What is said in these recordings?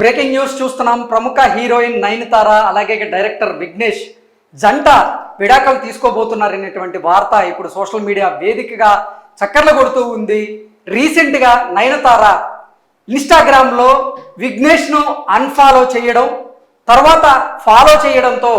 Breaking news చూస్తున్నాం. ప్రముఖ heroine Nayanthara అలాగే డైరెక్టర్ విఘ్నేష్ జంట విడాకులు తీసుకోబోతున్నారనేటువంటి వార్త ఇప్పుడు సోషల్ మీడియా వేదికగా చక్కర్లు కొడుతూ ఉంది. రీసెంట్గా నయనతార ఇన్స్టాగ్రామ్లో విఘ్నేష్ను అన్ఫాలో చేయడం తర్వాత ఫాలో చేయడంతో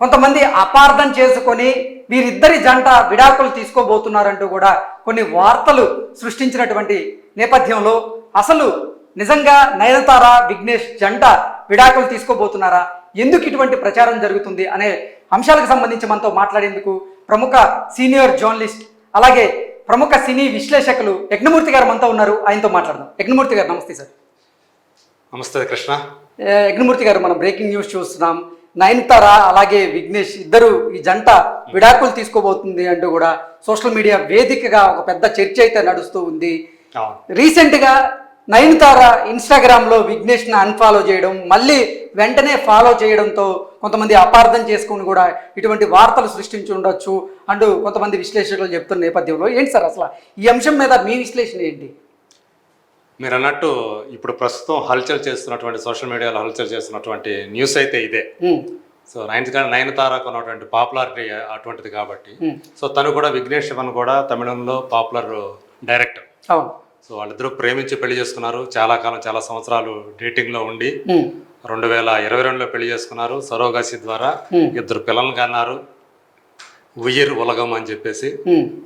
కొంతమంది అపార్థం చేసుకొని వీరిద్దరి జంట విడాకులు తీసుకోబోతున్నారంటూ కూడా కొన్ని వార్తలు సృష్టించినటువంటి నేపథ్యంలో అసలు నిజంగా నయనతార విఘ్నేష్ జంట విడాకులు తీసుకోబోతున్నారా? ఎందుకు ఇటువంటి ప్రచారం జరుగుతుంది అనే అంశాలకు సంబంధించి మనతో మాట్లాడేందుకు ప్రముఖ సీనియర్ జర్నలిస్ట్ అలాగే ప్రముఖ సినీ విశ్లేషకులు యజ్ఞమూర్తి గారు మనతో ఉన్నారు. ఆయనతో మాట్లాడదాం. యజ్ఞమూర్తి గారు నమస్తే సార్. నమస్తే కృష్ణ. యజ్ఞమూర్తి గారు మనం బ్రేకింగ్ న్యూస్ చూస్తున్నాం. నయనతార అలాగే విఘ్నేష్ ఇద్దరు ఈ జంట విడాకులు తీసుకోబోతుంది అంటూ కూడా సోషల్ మీడియా వేదికగా ఒక పెద్ద చర్చ అయితే నడుస్తూ ఉంది. రీసెంట్గా నయనతార ఇన్స్టాగ్రామ్లో విఘ్నేష్ని అన్ఫాలో చేయడం మళ్ళీ వెంటనే ఫాలో చేయడంతో కొంతమంది అపార్థం చేసుకుని కూడా ఇటువంటి వార్తలు సృష్టించి ఉండొచ్చు అంటూ కొంతమంది విశ్లేషకులు చెప్తున్న నేపథ్యంలో. ఏంటి సార్ అసలు ఈ అంశం మీద మీ విశ్లేషణ ఏంటి? మీరు అన్నట్టు ఇప్పుడు ప్రస్తుతం హల్చల్ చేస్తున్నటువంటి సోషల్ మీడియాలో హల్చల్ చేస్తున్నటువంటి న్యూస్ అయితే ఇదే. సో నైన్ తారకు ఉన్నటువంటి పాపులారిటీ అటువంటిది కాబట్టి. సో తను కూడా విఘ్నేష్ శివన్ కూడా తమిళంలో పాపులర్ డైరెక్టర్. అవును. సో వాళ్ళిద్దరూ ప్రేమించి పెళ్ళి చేసుకున్నారు. చాలా కాలం చాలా సంవత్సరాలు డేటింగ్లో ఉండి ఉమ్, రెండు వేల ఇరవై రెండులో పెళ్ళి చేసుకున్నారు. సరోగసి ద్వారా. ఇద్దరు పిల్లలు కన్నారు. ఉయ్యిర్ ఉలగం అని చెప్పేసి.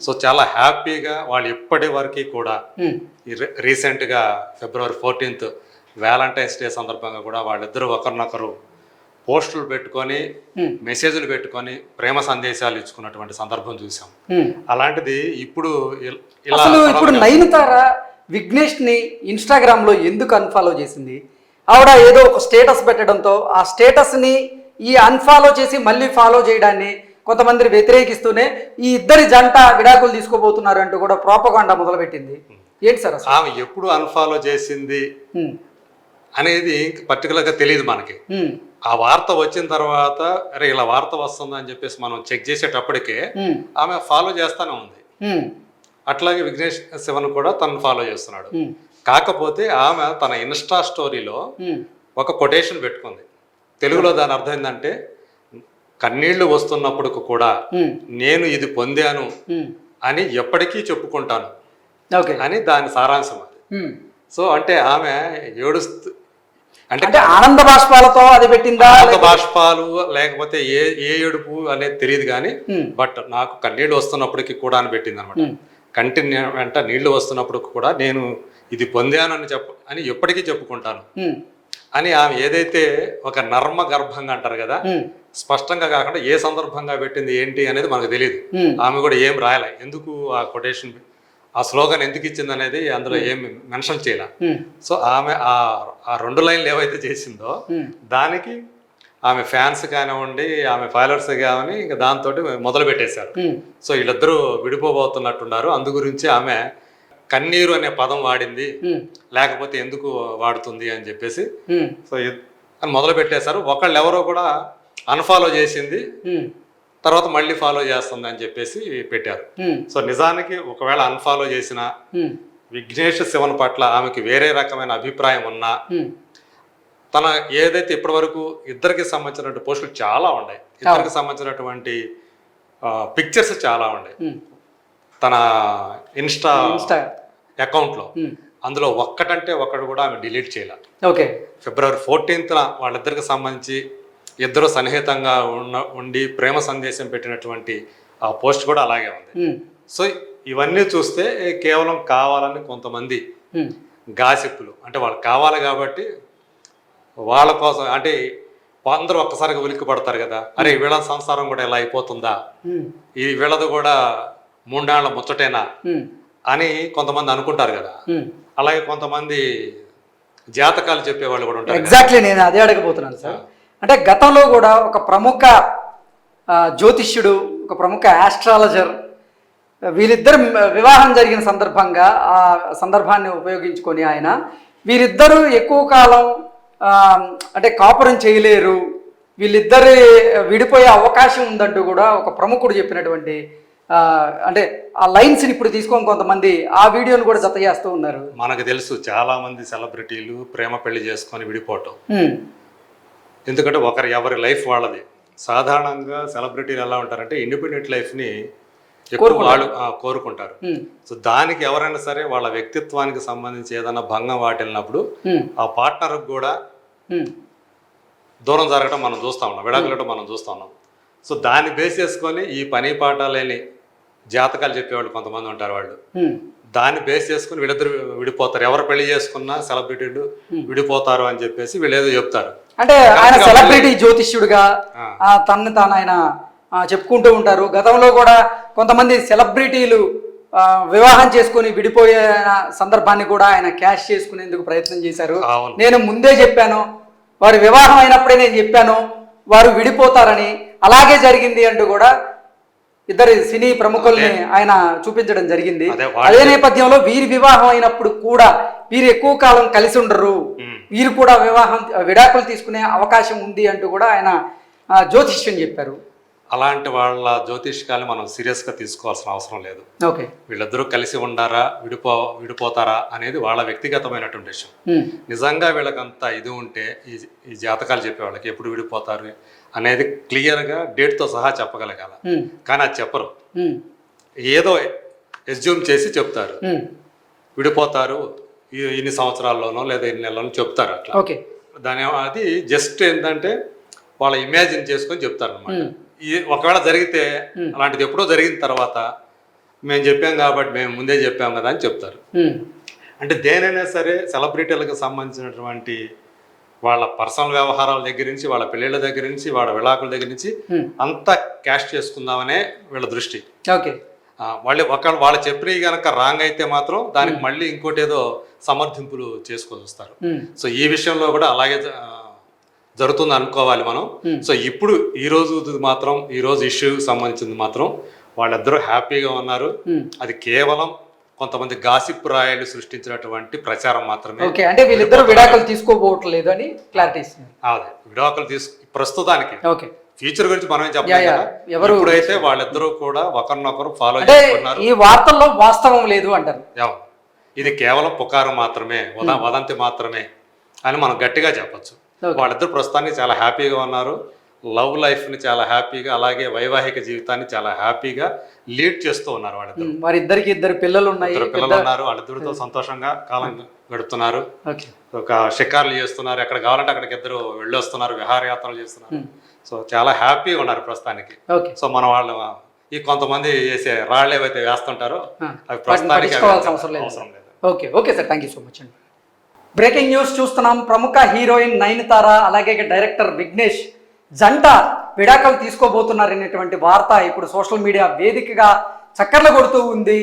సో చాలా హ్యాపీగా వాళ్ళు ఇప్పటి వరకు కూడా ఉమ్, ఈ రీ- రీసెంట్గా ఫిబ్రవరి ఫోర్టీన్త్ వ్యాలంటైన్స్ డే సందర్భంగా కూడా వాళ్ళిద్దరూ ఒకరినొకరు పోస్టులు పెట్టుకొని మెసేజ్లు పెట్టుకొని ప్రేమ సందేశాలు ఇచ్చుకున్నటువంటి సందర్భం చూసాం. అలాంటిది ఇప్పుడు ఇల్- ఇప్పుడు నయనతార విఘ్నేష్ని ఇన్స్టాగ్రామ్లో ఎందుకు అన్ఫాలో చేసింది? ఆవిడ ఏదో ఒక స్టేటస్ పెట్టడంతో ఆ స్టేటస్ని ఈ అన్ఫాలో చేసి మళ్ళీ ఫాలో చేయడాన్ని కొంతమంది వ్యతిరేకిస్తూనే ఈ ఇద్దరి జంట విడాకులు తీసుకోబోతున్నారు అంటూ కూడా ప్రోపగాండా మొదలుపెట్టింది. ఏంటి సార్ ఆమె ఎప్పుడు అన్ఫాలో చేసింది? అనేది పర్టికులర్గా తెలియదు మనకి. ఆ వార్త వచ్చిన తర్వాత అరే ఇలా వార్త వస్తుందని చెప్పేసి మనం చెక్ చేసేటప్పటికే ఆమె ఫాలో చేస్తానే ఉంది. అట్లాగే విఘ్నేష్ శివన్ కూడా తను ఫాలో చేస్తున్నాడు. కాకపోతే ఆమె తన ఇన్స్టా స్టోరీలో ఒక కొటేషన్ పెట్టుకుంది. తెలుగులో దాని అర్థం ఏంటంటే కన్నీళ్ళు వస్తున్నప్పుడు కూడా నేను ఇది పొందాను. అని ఎప్పటికీ చెప్పుకుంటాను ఓకే. అని దాని సారాంశం అది. సో అంటే ఆమె ఏడుస్తూ అంటే ఆనంద బాష్పాలతో అది పెట్టిందా? ఆనంద బాష్పాలు లేకపోతే ఏ ఏ ఏడుపు అనేది తెలియదు కానీ బట్ నాకు కన్నీళ్ళు వస్తున్నప్పటికీ కూడా అని పెట్టింది అనమాట కంటి వెంట నీళ్ళు వస్తున్నప్పుడు కూడా నేను ఇది పొందాను అని చెప్ప అని ఎప్పటికీ చెప్పుకుంటాను. అని ఆమె ఏదైతే ఒక నర్మ గర్భంగా అంటారు కదా స్పష్టంగా కాకుండా ఏ సందర్భంగా పెట్టింది ఏంటి అనేది మనకు తెలియదు ఆమె కూడా ఏం రాయలే. ఎందుకు ఆ కొటేషన్ ఆ స్లోగన్ ఎందుకు ఇచ్చింది అనేది అందులో ఏం మెన్షన్ చేయలే. సో ఆమె ఆ ఆ రెండు లైన్లు ఏవైతే చేసిందో. దానికి ఆమె ఫ్యాన్స్ కానివ్వండి ఆమె ఫాలోవర్స్ కావని ఇంకా దాంతో మొదలు పెట్టేశారు. సో వీళ్ళిద్దరూ విడిపోబోతున్నట్టున్నారు అందు గురించి ఆమె కన్నీరు అనే పదం వాడింది. లేకపోతే ఎందుకు వాడుతుంది అని చెప్పేసి సో అని మొదలు పెట్టేశారు. ఒకళ్ళు ఎవరో కూడా అన్ఫాలో చేసింది. తర్వాత మళ్ళీ ఫాలో చేస్తుంది అని చెప్పేసి పెట్టారు. సో నిజానికి ఒకవేళ అన్ఫాలో చేసిన విఘ్నేష్ శివన్ పట్ల ఆమెకి వేరే రకమైన అభిప్రాయం ఉన్నా తన ఏదైతే ఇప్పటివరకు ఇద్దరికి సంబంధించినటువంటి పోస్టులు చాలా ఉన్నాయి. ఇద్దరికి సంబంధించినటువంటి పిక్చర్స్ చాలా ఉన్నాయి. తన ఇన్స్టా అకౌంట్లో. అందులో ఒక్కటంటే ఒక్కడు కూడా ఆమె డిలీట్ చేయాలి. ఓకే. ఫిబ్రవరి ఫోర్టీన్త్న వాళ్ళిద్దరికి సంబంధించి ఇద్దరు సన్నిహితంగా ఉన్న ఉండి ప్రేమ సందేశం పెట్టినటువంటి ఆ పోస్ట్ కూడా అలాగే ఉంది. సో ఇవన్నీ చూస్తే కేవలం కావాలని కొంతమంది గాసిప్పులు అంటే వాళ్ళు కావాలి కాబట్టి వాళ్ళ కోసం అంటే అందరూ ఒక్కసారిగా ఉలిక్కి పడతారు కదా. అరే వీళ్ళ సంసారం కూడా ఇలా అయిపోతుందా? ఈ వీళ్ళది కూడా మూడాళ్ళ ముచ్చటేనా? అని కొంతమంది అనుకుంటారు కదా. అలాగే కొంతమంది జాతకాలు చెప్పేవాళ్ళు కూడా ఉంటారు. ఎగ్జాక్ట్లీ నేను అదే అడగబోతున్నాను సార్. అంటే గతంలో కూడా ఒక ప్రముఖ జ్యోతిష్యుడు ఒక ప్రముఖ ఆస్ట్రాలజర్ వీరిద్దరు వివాహం జరిగిన సందర్భంగా ఆ సందర్భాన్ని ఉపయోగించుకొని ఆయన వీరిద్దరూ ఎక్కువ కాలం అంటే కాపురం చేయలేరు. వీళ్ళిద్దరి విడిపోయే అవకాశం ఉందంటూ కూడా ఒక ప్రముఖుడు చెప్పినటువంటి అంటే ఆ లైన్స్ ఇప్పుడు తీసుకొని కొంతమంది ఆ వీడియోను కూడా జత చేస్తూ ఉన్నారు. మనకు తెలుసు చాలా మంది సెలబ్రిటీలు ప్రేమ పెళ్ళి చేసుకొని విడిపోవటం. ఎందుకంటే ఒకరి ఎవరి లైఫ్ వాళ్ళది. సాధారణంగా సెలబ్రిటీలు ఎలా ఉంటారంటే ఇండిపెండెంట్ లైఫ్ని ఎక్కువ వాళ్ళు కోరుకుంటారు. సో దానికి ఎవరైనా సరే వాళ్ళ వ్యక్తిత్వానికి సంబంధించి ఏదైనా భంగం వాటిల్లినప్పుడు ఆ పార్ట్నర్కి కూడా దూరం జరగడం మనం చూస్తా ఉన్నాం విడాకులటం మనం చూస్తా ఉన్నాం. సో దాన్ని బేస్ చేసుకొని ఈ పని పాట లేని జాతకాలు చెప్పేవాళ్ళు కొంతమంది ఉంటారు వాళ్ళు. దాన్ని బేస్ చేసుకుని వీళ్ళిద్దరు విడిపోతారు. ఎవరు పెళ్ళి చేసుకున్నా సెలబ్రిటీలు విడిపోతారు అని చెప్పేసి వీళ్ళు ఏదో చెప్తారు. అంటే ఆయన సెలబ్రిటీ జ్యోతిష్యుడిగా తనని తాను ఆయన చెప్పుకుంటూ ఉంటారు. గతంలో కూడా కొంతమంది సెలబ్రిటీలు వివాహం చేసుకొని విడిపోయే సందర్భాన్ని కూడా ఆయన క్యాష్ చేసుకునేందుకు ప్రయత్నం చేశారు. నేను ముందే చెప్పాను వారి వివాహం అయినప్పుడే నేను చెప్పాను వారు విడిపోతారని. అలాగే జరిగింది అంటూ కూడా ఇద్దరు సినీ ప్రముఖుల్ని ఆయన చూపించడం జరిగింది. అదే నేపథ్యంలో వీరి వివాహం అయినప్పుడు కూడా వీరు ఎక్కువ కాలం కలిసి ఉండరు. వీరు కూడా వివాహం విడాకులు తీసుకునే అవకాశం ఉంది అంటూ కూడా ఆయన జ్యోతిష్యం చెప్పారు. అలాంటి వాళ్ళ జ్యోతిష్కాలు మనం సీరియస్గా తీసుకోవాల్సిన అవసరం లేదు. ఓకే. వీళ్ళిద్దరూ కలిసి ఉండారా విడిపో విడిపోతారా అనేది వాళ్ళ వ్యక్తిగతమైనటువంటి విషయం. నిజంగా వీళ్ళకంత ఇది ఉంటే ఈ ఈ జాతకాలు చెప్పే వాళ్ళకి ఎప్పుడు విడిపోతారు అనేది క్లియర్గా డేట్తో సహా చెప్పగలగాల. కానీ అది చెప్పరు. ఏదో ఎస్జ్యూమ్ చేసి చెప్తారు. విడిపోతారు ఇన్ని సంవత్సరాల్లోనో లేదా ఇన్ని నెలలోనో చెప్తారు అట్లా. ఓకే. దాని అది జస్ట్ ఏంటంటే వాళ్ళ ఇమాజిన్ చేసుకొని చెప్తారు అనమాట ఒకవేళ జరిగితే అలాంటిది ఎప్పుడో జరిగిన తర్వాత మేము చెప్పాం కాబట్టి మేము ముందే చెప్పాం కదా అని చెప్తారు. అంటే దేనైనా సరే సెలబ్రిటీలకు సంబంధించినటువంటి వాళ్ళ పర్సనల్ వ్యవహారాల దగ్గర నుంచి వాళ్ళ పెళ్ళిళ్ళ దగ్గర నుంచి వాళ్ళ విడాకుల దగ్గర నుంచి అంతా క్యాష్ చేసుకుందామనే వీళ్ళ దృష్టి. ఓకే. వాళ్ళు ఒకవేళ వాళ్ళు చెప్పినవి కనుక రాంగ్ అయితే మాత్రం దానికి మళ్ళీ ఇంకోటి ఏదో సమర్థింపులు చేసుకొని వస్తారు. సో ఈ విషయంలో కూడా అలాగే జరుగుతుంది అనుకోవాలి మనం. Hmm. సో ఇప్పుడు ఈ రోజు మాత్రం ఈ రోజు ఇష్యూకి సంబంధించింది మాత్రం వాళ్ళిద్దరూ హ్యాపీగా ఉన్నారు. ఉమ్. అది కేవలం కొంతమంది గాసిప్ రాయలు సృష్టించినటువంటి ప్రచారం మాత్రమే. ఓకే అంటే వీళ్ళిద్దరు విడాకులు తీసుకోబోవట్లేదు అని క్లారిటీ అదే విడాకులు తీసు ప్రస్తుతానికి. ఓకే ఫ్యూచర్ గురించి మనం ఏం చెప్పలేం ఎవరు- ఇప్పుడైతే వాళ్ళిద్దరూ కూడా ఒకరినొకరు ఫాలో చేసుకున్నారు. ఈ వార్తల్లో వాస్తవం లేదు అంటారు. ఇది కేవలం పుకారు మాత్రమే వద- వదంతి మాత్రమే అని మనం గట్టిగా చెప్పొచ్చు. వాళ్ళిద్దరు ప్రస్తుతానికి చాలా హ్యాపీగా ఉన్నారు. లవ్ లైఫ్ని చాలా హ్యాపీగా అలాగే వైవాహిక జీవితాన్ని చాలా హ్యాపీగా లీడ్ చేస్తూ ఉన్నారు వాళ్ళిద్దరు. వారిద్దరికి ఇద్దరు పిల్లలు ఉన్నాయి ఇద్దరు పిల్లలు ఉన్నారు వాళ్ళిద్దరితో సంతోషంగా కాలం గడుపుతున్నారు. ఒక షికార్లు చేస్తున్నారు ఎక్కడ కావాలంటే అక్కడికి ఇద్దరు వెళ్ళొస్తున్నారు విహారయాత్రలు చేస్తున్నారు. సో చాలా హ్యాపీగా ఉన్నారు ప్రస్తుతానికి. సో మన వాళ్ళు ఈ కొంతమంది చేసే రాళ్ళు ఏవైతే వేస్తుంటారో అవి ప్రస్తుతానికి అవసరం లేదు. Okay okay sir thank you so much అండి. బ్రేకింగ్ న్యూస్ చూస్తున్నాం. ప్రముఖ హీరోయిన్ నయనతార అలాగే డైరెక్టర్ విఘ్నేష్ జంట విడాకులు తీసుకోబోతున్నారనేటువంటి వార్త ఇప్పుడు సోషల్ మీడియా వేదికగా చక్కర్లు కొడుతూ ఉంది.